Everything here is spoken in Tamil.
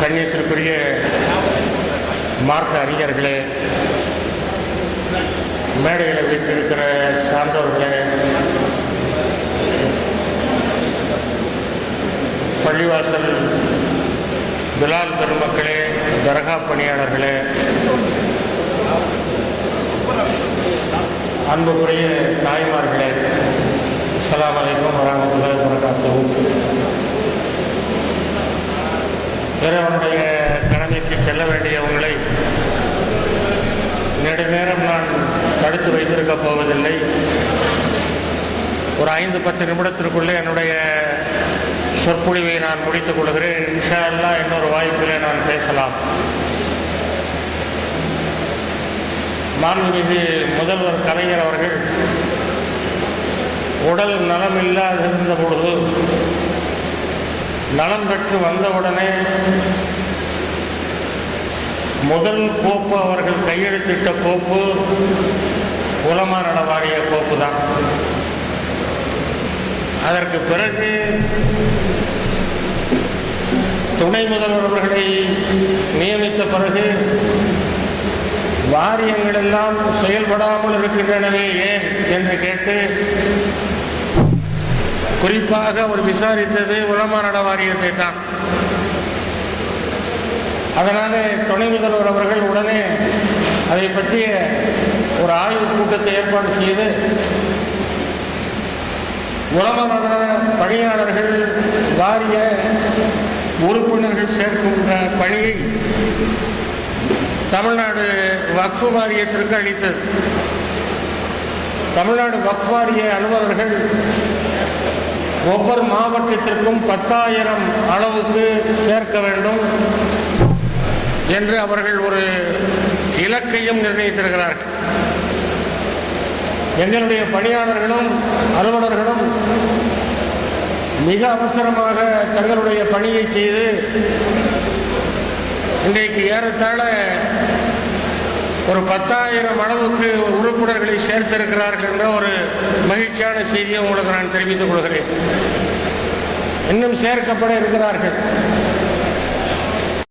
கண்ணியத்திற்குரிய மார்க்க அறிஞர்களே மேடையில் வைத்திருக்கிற சார்ந்தவர்களே பள்ளிவாசல் பிலால் பெருமக்களே தர்கா பணியாளர்களே அன்புக்குரிய தாய்மார்களே அஸ்ஸலாமு வலைக்கம் வரமத்துல வரகாத்தவும் இறைவனுடைய கடமைக்கு செல்ல வேண்டியவங்களை நெடுநேரம் நான் தடுத்து வைத்திருக்கப் போவதில்லை. ஒரு ஐந்து பத்து நிமிடத்திற்குள்ளே என்னுடைய சொற்பொழிவை நான் முடித்துக் கொள்கிறேன். இன்ஷா அல்லாஹ் இன்னொரு வாய்ப்பிலே நான் பேசலாம். மாண்புமிகு முதல்வர் கலைஞர் அவர்கள் உடல் நலம் இல்லாதிருந்த பொழுது நலம் பெற்று வந்தவுடனே முதல் கோப்பு அவர்கள் கையெழுத்திட்ட கோப்பு உலமா நல வாரிய கோப்பு தான் அதற்கு பிறகு துணை முதல்வர் அவர்களை நியமித்த பிறகு வாரியங்கள் எல்லாம் செயல்படாமல் இருக்கின்றனவே ஏன் என்று கேட்டு குறிப்பாக அவர் விசாரித்தது உலமா நட வாரியத்தை தான் அதனால துணை முதல்வர் அவர்கள் உடனே அதை பற்றிய ஒரு ஆய்வு கூட்டத்தை ஏற்பாடு செய்து உலமநல பணியாளர்கள் வாரிய உறுப்பினர்கள் சேர்க்கின்ற பணியை தமிழ்நாடு வக்ஃபு வாரியத்திற்கு அளித்தது. தமிழ்நாடு வக்ஃப் வாரிய அலுவலர்கள் ஒவ்வொரு மாவட்டத்திற்கும் பத்தாயிரம் அளவுக்கு சேர்க்க வேண்டும் என்று அவர்கள் ஒரு இலக்கையும் நிர்ணயித்திருக்கிறார்கள். எங்களுடைய பணியாளர்களும் அலுவலர்களும் மிக அவசரமாக தங்களுடைய பணியை செய்து இன்றைக்கு ஏறத்தாழ ஒரு பத்தாயிரம் அளவுக்கு உறுப்பினர்களை சேர்த்திருக்கிறார்கள் என்ற ஒரு மகிழ்ச்சியான செய்தியை உங்களுக்கு நான் தெரிவித்துக் கொள்கிறேன். இன்னும் சேர்க்கப்பட இருக்கிறார்கள்.